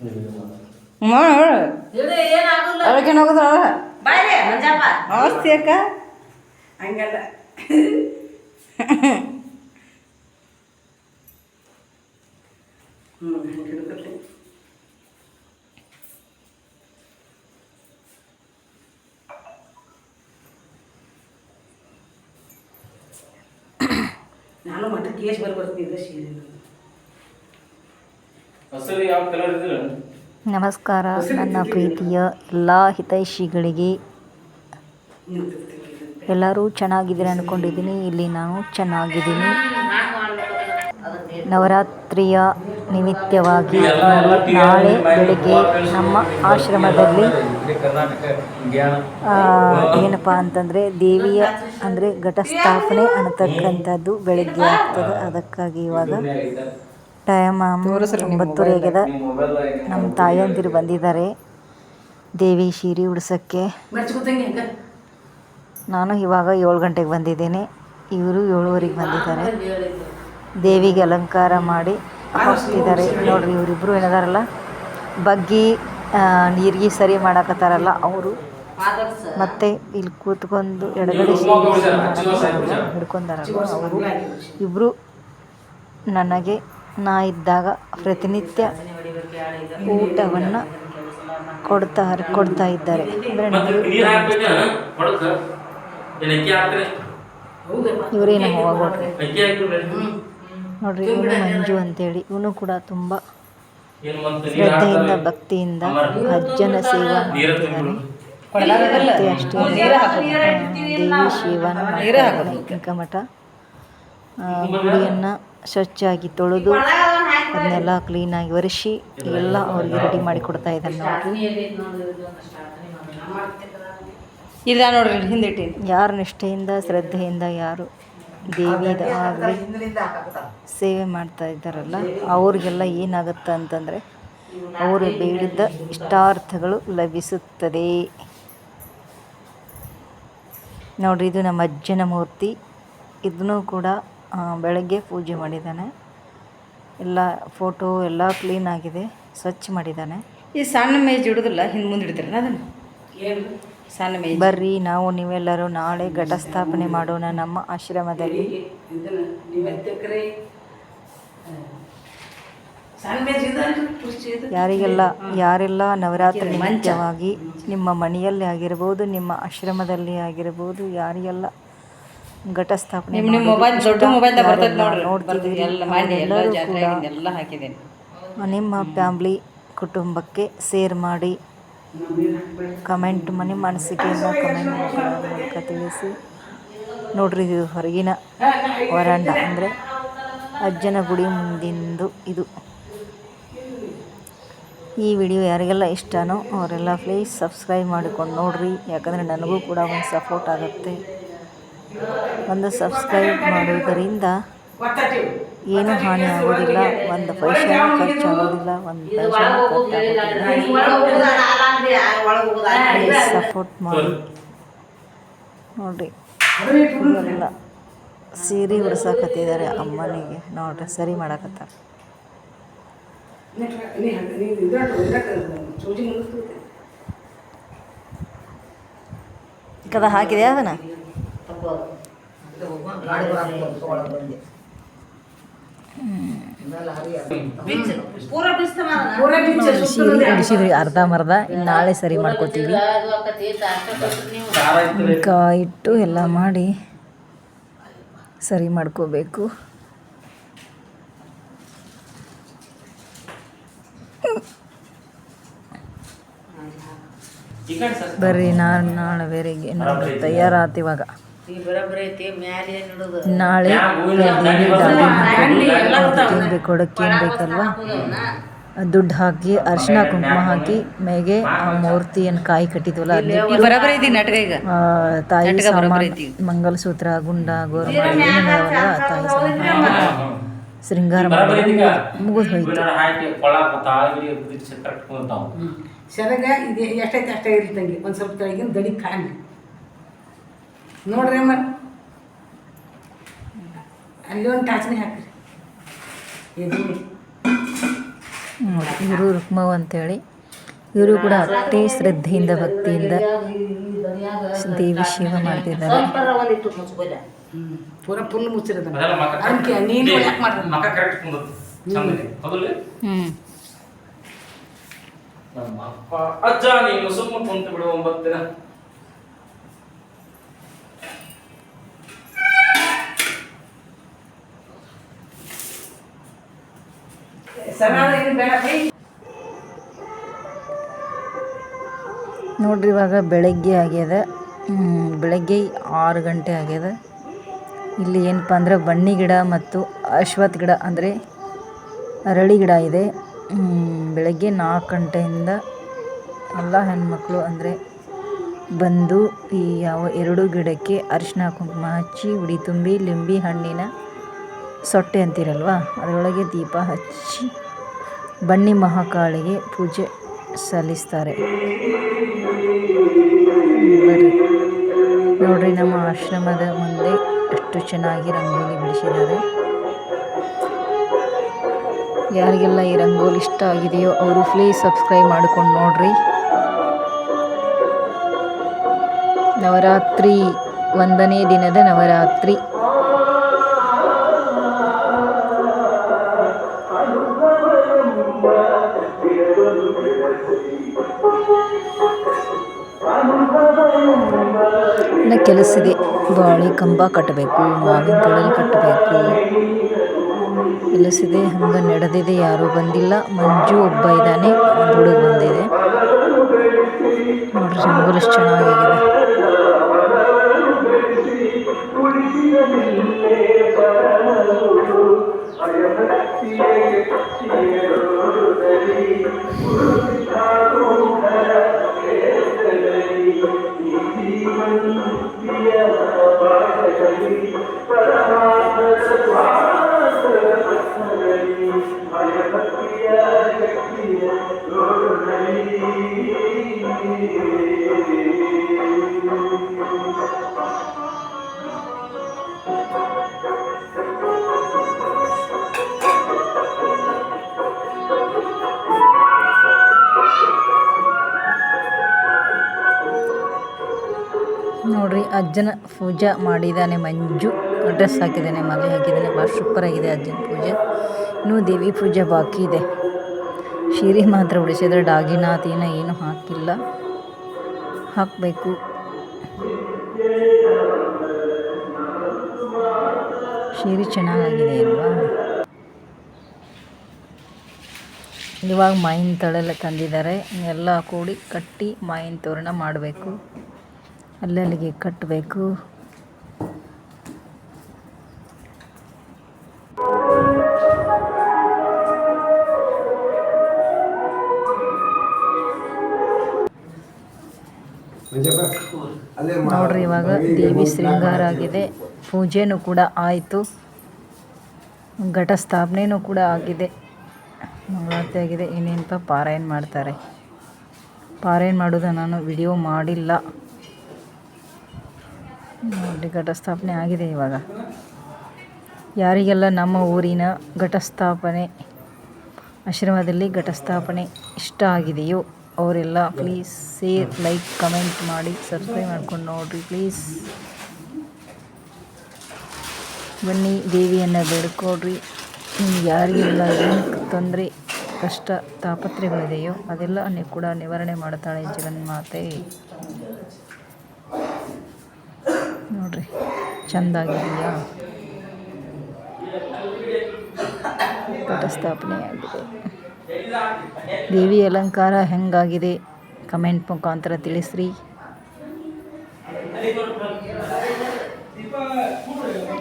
ಇದು ಏನಾಗಲ್ಲ? ಅವಳಿಗೇನು ಹೋಗುದ್ರ ಬಾಯ್ರಿ ಮಂಜಪ್ಪ. ನಮಸ್ತೆ ಅಕ್ಕ ಹಂಗಲ್ಲ. ಹ್ಞೂ ಹಂಗೆ ಹಿಡ್ಕೊತೀನಿ ನಾನು ಮಠಕ್ಕೆ ಎಷ್ಟು ಬರ್ಬರ್ತಿದ್ದೆ ಸೀರೆ. ನಮಸ್ಕಾರ ನನ್ನ ಪ್ರೀತಿಯ ಎಲ್ಲ ಹಿತೈಷಿಗಳಿಗೆ ಎಲ್ಲರೂ ಚೆನ್ನಾಗಿದ್ದೀರಿ ಅಂದ್ಕೊಂಡಿದ್ದೀನಿ ಇಲ್ಲಿ ನಾನು ಚೆನ್ನಾಗಿದ್ದೀನಿ. ನವರಾತ್ರಿಯ ನಿಮಿತ್ತವಾಗಿ ನಾಳೆ ಬೆಳಿಗ್ಗೆ ನಮ್ಮ ಆಶ್ರಮದಲ್ಲಿ ಏನಪ್ಪ ಅಂತಂದರೆ ದೇವಿಯ ಅಂದರೆ ಘಟಸ್ಥಾಪನೆ ಅನ್ನತಕ್ಕಂಥದ್ದು ಬೆಳಗ್ಗೆ ಆಗ್ತದೆ. ಅದಕ್ಕಾಗಿ ಇವಾಗ ಟೈಮ್ ಒಂಬತ್ತುವರೆ ಆಗ್ಯದ ನಮ್ಮ ತಾಯಂದಿರು ಬಂದಿದ್ದಾರೆ. ದೇವಿ ಶೀರಿ ಉಡ್ಸೋಕ್ಕೆ. ನಾನು ಇವಾಗ ಏಳು ಗಂಟೆಗೆ ಬಂದಿದ್ದೇನೆ. ಇವರು ಏಳುವರೆಗೆ ಬಂದಿದ್ದಾರೆ. ದೇವಿಗೆ ಅಲಂಕಾರ ಮಾಡಿ ಹೋಗ್ತಿದ್ದಾರೆ. ನೋಡ್ರಿ ಇವರಿಬ್ಬರು ಏನದಾರಲ್ಲ? ಬಗ್ಗಿ ನೀರಿಗೆ ಸರಿ ಮಾಡಾಕತ್ತಾರಲ್ಲ ಅವರು. ಮತ್ತೆ ಇಲ್ಲಿ ಕೂತ್ಕೊಂಡು ಎಡಗಡೆ ಹಿಡ್ಕೊಂಡಾರಲ್ಲ ಅವರು. ಇಬ್ಬರು ನನಗೆ ನಾ ಇದ್ದಾಗ ಪ್ರತಿನಿತ್ಯ ಊಟವನ್ನು ಕೊಡ್ತಾ ಕೊಡ್ತಾ ಇದ್ದಾರೆ. ಅಂದರೆ ನನಗೆ ನೀರ್ ಹಾಕ್ಬೇಕ ಹೊಡಕ ಏನ್ ಅಕ್ಕಿ ಹಾಕ್ರಿ ಇವರೇ ನಮ್ಮ ನೋಡ್ರಿ ಇವನು ಮಂಜು ಅಂತೇಳಿ. ಇವನು ಕೂಡ ತುಂಬ ಶ್ರದ್ಧೆಯಿಂದ ಭಕ್ತಿಯಿಂದ ಅಜ್ಜನ ಸೇವೆ ನೀರ ಮಾಡ್ತಿದ್ದಾನೆ ಮತ್ತೆ ಅಷ್ಟೇ ದೇವಿ ಶಿವನ ಮಠ ಗುಡಿಯನ್ನು ಸ್ವಚ್ಛಾಗಿ ತೊಳೆದು ಅದನ್ನೆಲ್ಲ ಕ್ಲೀನಾಗಿ ಒರೆಸಿ ಎಲ್ಲ ಅವ್ರಿಗೆ ರೆಡಿ ಮಾಡಿ ಕೊಡ್ತಾ ಇದ್ದಾನೆ ನೋಡ್ರಿ. ಇಲ್ಲ ನೋಡ್ರಿ ಹಿಂದಿಟ್ಟು ಯಾರು ನಿಷ್ಠೆಯಿಂದ ಶ್ರದ್ಧೆಯಿಂದ ಯಾರು ದೇವಿದ ಆಗಲಿ ಸೇವೆ ಮಾಡ್ತಾ ಇದ್ದಾರಲ್ಲ ಅವ್ರಿಗೆಲ್ಲ ಏನಾಗುತ್ತೆ ಅಂತಂದರೆ ಅವರು ಬೇಡಿದ್ದ ಇಷ್ಟಾರ್ಥಗಳು ಲಭಿಸುತ್ತದೆ. ನೋಡ್ರಿ ಇದು ನಮ್ಮ ಅಜ್ಜನ ಮೂರ್ತಿ. ಇದನ್ನೂ ಕೂಡ ಬೆಳಗ್ಗೆ ಪೂಜೆ ಮಾಡಿದ್ದಾನೆ. ಎಲ್ಲ ಫೋಟೋ ಎಲ್ಲ ಕ್ಲೀನ್ ಆಗಿದೆ. ಸ್ವಚ್ಛ ಮಾಡಿದ್ದಾನೆ. ಈ ಸಣ್ಣ ಮೇಜ್ ಹಿಡಿದಿಲ್ಲ ಹಿಂದೆ ಮುಂದೆ ಇಡ್ತೀರಲ್ಲ ಅದನ್ನು? ಏನು? ಸಣ್ಣ ಮೇಜ್. ಬರ್ರಿ ನಾವು ನೀವೆಲ್ಲರೂ ನಾಳೆ ಘಟಸ್ಥಾಪನೆ ಮಾಡೋಣ ನಮ್ಮ ಆಶ್ರಮದಲ್ಲಿ. ಇದನ್ನ ನೀವು ಎತ್ತಕ್ರೆ? ಸಣ್ಣ ಮೇಜ್ ಇದಲ್ರಿ ಕುರ್ಚಿ ಇದು? ಯಾರಿಗೆಲ್ಲ ಯಾರೆಲ್ಲ ನವರಾತ್ರಿ ಮಂಚವಾಗಿ ನಿಮ್ಮ ಮನೆಯಲ್ಲಿ ಆಗಿರ್ಬೋದು ನಿಮ್ಮ ಆಶ್ರಮದಲ್ಲಿ ಆಗಿರ್ಬೋದು ಯಾರಿಗೆಲ್ಲ ಘಟಸ್ಥಾಪನೆ ನಿಮ್ಮ ನಿಮ್ಮ ಮೊಬೈಲ್ ದೊಡ್ಡ ಇಷ್ಟ, ಮೊಬೈಲ್ದಾಗ ಬರ್ತೈತೆ ಯಾರೆಲ್ಲ ನೋಡ್ರಿ. ಎಲ್ಲ ಮಾಡಿ ಎಲ್ಲ ಜಾತ್ರೆ ಕೂಡ ಆಗಿಂದ ಎಲ್ಲ ಹಾಕಿದ್ದೇನೆ. ನಿಮ್ಮ ಫ್ಯಾಮ್ಲಿ ಕುಟುಂಬಕ್ಕೆ ಸೇರ್ ಮಾಡಿ ಕಮೆಂಟ್ ಮನೆ ಮನಸ್ಸಿಗೆಯನ್ನು ಕಮೆಂಟ್ ಮೂಲಕ ತಿಳಿಸಿ. ನೋಡ್ರಿ ಇದು ಹೊರಗಿನ ವರಾಂಡ ಅಂದರೆ ಅಜ್ಜನ ಗುಡಿ ಮುಂದಿಂದು ಇದು. ಈ ವಿಡಿಯೋ ಯಾರಿಗೆಲ್ಲ ಇಷ್ಟನೋ ಅವರೆಲ್ಲ ಪ್ಲೀಸ್ ಸಬ್ಸ್ಕ್ರೈಬ್ ಮಾಡಿಕೊಂಡು ನೋಡ್ರಿ. ಯಾಕಂದರೆ ನನಗೂ ಕೂಡ ಒಂದು ಸಪೋರ್ಟ್ ಆಗುತ್ತೆ. ಒಂದು ಸಬ್ಸ್ಕ್ರೈಬ್ ಮಾಡುವುದರಿಂದ ಏನು ಹಾನಿ ಆಗೋದಿಲ್ಲ, ಒಂದು ಪೈಸೆ ಖರ್ಚಾಗೋದಿಲ್ಲ, ಒಂದು ಪೈಸೆ ಸಪೋರ್ಟ್ ಮಾಡಿ. ನೋಡ್ರಿ, ಎಲ್ಲ ಸೀರೆ ಉಡ್ಸಾಕತ್ತಿದ್ದಾರೆ ಅಮ್ಮನಿಗೆ. ನೋಡ್ರಿ, ಸರಿ ಮಾಡಾಕತ್ತಾರ. ಕದ ಹಾಕಿದೆ ಅದನ್ನ? ಅರ್ಧ ಮರ್ಧ ನಾಳೆ ಸರಿ ಮಾಡ್ಕೋತೀವಿ. ಇಟ್ಟು ಎಲ್ಲ ಮಾಡಿ ಸರಿ ಮಾಡ್ಕೋಬೇಕು. ಬರ್ರಿ ನಾನು ನಾಳೆ ಬೇರೆಗೆ ನೋಡ್ರಿ ಏನ್ ನಾಳೆ ದೇವಿ ಕೊಡಕ್ಕೆ ಏನು ಬೇಕಲ್ವ ದುಡ್ಡು ಹಾಕಿ ಅರಿಶಿನ ಕುಂಕುಮ ಹಾಕಿ ಮೇಗೆ ಆ ಮೂರ್ತಿಯನ್ನು ಕಾಯಿ ಕಟ್ಟಿದ್ವಲ್ಲ ಅಲ್ಲಿ ತಾಯಿ ಬರೋಬ್ಬರಿ ಮಂಗಲಸೂತ್ರ ಗುಂಡ ಗೋರ ತಾಯಿ ಸಾಮಾನು ಶೃಂಗಾರ ಮಾಡಿ ಮುಗಿದು ಹೋಯ್ತು ಸೆರಗ ಇದು ಎಷ್ಟೈತೆ ಅಷ್ಟೇ ಇರ್ತಂಗೆ ಒಂದು ಸ್ವಲ್ಪ ತೆಳಗಿನ ದಡಿ ಕಾಣಲಿ ನೋಡ್ರಿ ಅಮ್ಮ. ಅಲ್ಲಿ ಒಂದು ಟಾಚನೆ ಹಾಕ್ರಿ. ಇದು ಗುರು ಇವರು ರುಕ್ಮವ್ ಅಂತೇಳಿ. ಇವರು ಕೂಡ ಅಷ್ಟೇ ಶ್ರದ್ಧೆಯಿಂದ ಭಕ್ತಿಯಿಂದ ದೇವಿ ಶಿವ ಮಾಡ್ತಿದ್ದಾರೆ. ಪೂರ ಫುಲ್ ಮುಚ್ಚಿರೋದ. ಅದೆಲ್ಲ ಮಕ ನೀನು ಯಾಕೆ ಮಾಡ್ರಿ ಹ್ಞೂ ಅಜ್ಜ ನೀನು ಸುಮ್ಮ ಕುಂತು ಬಿಡು ಒಂಬತ್ತು ದಿನ. ನೋಡ್ರಿ ಇವಾಗ ಬೆಳಗ್ಗೆ ಆಗ್ಯದ. ಬೆಳಗ್ಗೆ ಆರು ಗಂಟೆ ಆಗ್ಯದ. ಇಲ್ಲಿ ಏನಪ್ಪ ಅಂದ್ರೆ ಬನ್ನಿ ಗಿಡ ಮತ್ತು ಅಶ್ವತ್ಥ ಗಿಡ ಅಂದರೆ ಅರಳಿ ಗಿಡ ಇದೆ. ಬೆಳಗ್ಗೆ ನಾಲ್ಕು ಗಂಟೆಯಿಂದ ಎಲ್ಲ ಹೆಣ್ಮಕ್ಳು ಅಂದರೆ ಬಂದು ಈ ಯಾವ ಎರಡು ಗಿಡಕ್ಕೆ ಅರಿಶಿನ ಕುಂಕುಮ ಹಚ್ಚಿ ಉಡಿ ತುಂಬಿ ಲಿಂಬಿ ಹಣ್ಣಿನ ಸೊಟ್ಟೆ ಅಂತಿರಲ್ವಾ? ಅದರೊಳಗೆ ದೀಪ ಹಚ್ಚಿ ಬನ್ನಿ ಮಹಾಕಾಳಿಗೆ ಪೂಜೆ ಸಲ್ಲಿಸ್ತಾರೆ. ನೋಡ್ರಿ, ನಮ್ಮ ಆಶ್ರಮದ ಮುಂದೆ ಎಷ್ಟು ಚೆನ್ನಾಗಿ ರಂಗೋಲಿ ಬಿಡಿಸಿದ್ದಾರೆ. ಯಾರಿಗೆಲ್ಲ ಈ ರಂಗೋಲಿ ಇಷ್ಟ ಆಗಿದೆಯೋ ಅವರು ಪ್ಲೀಸ್ ಸಬ್ಸ್ಕ್ರೈಬ್ ಮಾಡ್ಕೊಂಡು ನೋಡ್ರಿ. ನವರಾತ್ರಿ ಒಂದನೇ ದಿನದ ನವರಾತ್ರಿ. ಇನ್ನು ಕೆಲಸಿದೆ ಬಾಳೆ ಕಂಬ ಕಟ್ಟಬೇಕು, ಮಾವಿನ ತೊಳಲು ಕಟ್ಟಬೇಕು. ಕೆಲಸಿದೆ ಹಂಗೆ ನಡೆದಿದೆ, ಯಾರೂ ಬಂದಿಲ್ಲ. ಮಂಜು ಒಬ್ಬ ಇದ್ದಾನೆ, ಹುಡುಗ ಬಂದಿದೆ. ನೋಡ್ರಿ ರಂಗೋಲಿ ಎಷ್ಟು ಚೆನ್ನಾಗಿದೆ. ನೋಡ್ರಿ ಅಜ್ಜನ ಪೂಜೆ ಮಾಡಿದ್ದಾನೆ ಮಂಜು. ಡ್ರೆಸ್ ಹಾಕಿದ್ದಾನೆ ಮಲೆ ಹಾಕಿದ್ದಾನೆ. ಭಾಳ ಸೂಪರ್ ಆಗಿದೆ ಅಜ್ಜನ ಪೂಜೆ. ಇನ್ನೂ ದೇವಿ ಪೂಜೆ ಬಾಕಿ ಇದೆ. ಶಿರಿ ಮಾತ್ರ ಉಳಿಸಿದ್ರೆ ಡಾಗಿನಾಥಿನ ಏನು ಹಾಕಿಲ್ಲ. ಹಾಕಬೇಕು. ಶಿರಿ ಚೆನ್ನಾಗಾಗಿದೆ ಅಲ್ವಾ? ಇವಾಗ ಮಾಯಿನ ತಳೆಲ್ಲ ತಂದಿದ್ದಾರೆ. ಎಲ್ಲ ಕೂಡಿ ಕಟ್ಟಿ ಮಾಯಿನ ತೋರಣ ಮಾಡಬೇಕು. ಅಲ್ಲಲ್ಲಿಗೆ ಕಟ್ಟಬೇಕು. ನೋಡ್ರಿ ಇವಾಗ ದೇವಿ ಶೃಂಗಾರ ಆಗಿದೆ. ಪೂಜೆನೂ ಕೂಡ ಆಯಿತು. ಘಟ ಸ್ಥಾಪನೆನೂ ಕೂಡ ಆಗಿದೆ. ಮಂಗಳಾರತಿ ಆಗಿದೆ. ಇನ್ನೇನಪ್ಪ ಪಾರಾಯಣ ಮಾಡ್ತಾರೆ. ಪಾರಾಯಣ ಮಾಡೋದು ನಾನು ವಿಡಿಯೋ ಮಾಡಿಲ್ಲ. ನೋಡಿ, ಘಟಸ್ಥಾಪನೆ ಆಗಿದೆ ಇವಾಗ. ಯಾರಿಗೆಲ್ಲ ನಮ್ಮ ಊರಿನ ಘಟಸ್ಥಾಪನೆ ಆಶ್ರಮದಲ್ಲಿ ಘಟಸ್ಥಾಪನೆ ಇಷ್ಟ ಆಗಿದೆಯೋ ಅವರೆಲ್ಲ ಪ್ಲೀಸ್ ಸೇರ್ ಲೈಕ್ ಕಮೆಂಟ್ ಮಾಡಿ ಸಬ್ಸ್ಕ್ರೈಬ್ ಮಾಡ್ಕೊಂಡು ನೋಡಿರಿ ಪ್ಲೀಸ್ ಬನ್ನಿ, ದೇವಿಯನ್ನು ಬೇಡ್ಕೊಡ್ರಿ ನಿಮ್ಗೆ ಯಾರಿಗೆಲ್ಲ ಏನು ತೊಂದರೆ, ಕಷ್ಟ ತಾಪತ್ರೆಗಳಿದೆಯೋ ಅದೆಲ್ಲ ಕೂಡ ನಿವಾರಣೆ ಮಾಡ್ತಾಳೆ ಜಗನ್ಮಾತೆ. ನೋಡ್ರಿ. ಚೆಂದಾಗಿದೆಯಾ? ಪಟಸ್ಥಾಪನೆ ಆಗಿದೆ ದೇವಿ ಅಲಂಕಾರ ಹೆಂಗಾಗಿದೆ? ಕಮೆಂಟ್ ಮುಖಾಂತರ ತಿಳಿಸ್ರಿ.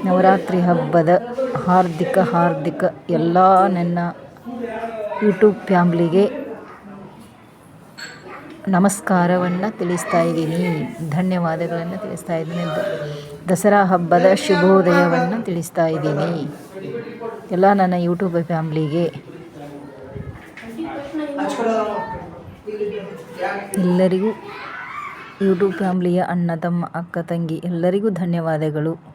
ನವರಾತ್ರಿ ಹಬ್ಬದ ಹಾರ್ದಿಕ ಹಾರ್ದಿಕ ಎಲ್ಲ ನನ್ನ ಯೂಟ್ಯೂಬ್ ಫ್ಯಾಮ್ಲಿಗೆ ನಮಸ್ಕಾರವನ್ನು ತಿಳಿಸ್ತಾ ಇದ್ದೀನಿ. ಧನ್ಯವಾದಗಳನ್ನು ತಿಳಿಸ್ತಾ ಇದ್ದೀನಿ. ದಸರಾ ಹಬ್ಬದ ಶುಭೋದಯವನ್ನು ತಿಳಿಸ್ತಾ ಇದ್ದೀನಿ. ಎಲ್ಲ ನನ್ನ ಯೂಟ್ಯೂಬ್ ಫ್ಯಾಮ್ಲಿಗೆ. ಎಲ್ಲರಿಗೂ ಯೂಟ್ಯೂಬ್ ಫ್ಯಾಮ್ಲಿಯ ಅಣ್ಣ ತಮ್ಮ, ಅಕ್ಕ, ತಂಗಿ ಎಲ್ಲರಿಗೂ ಧನ್ಯವಾದಗಳು.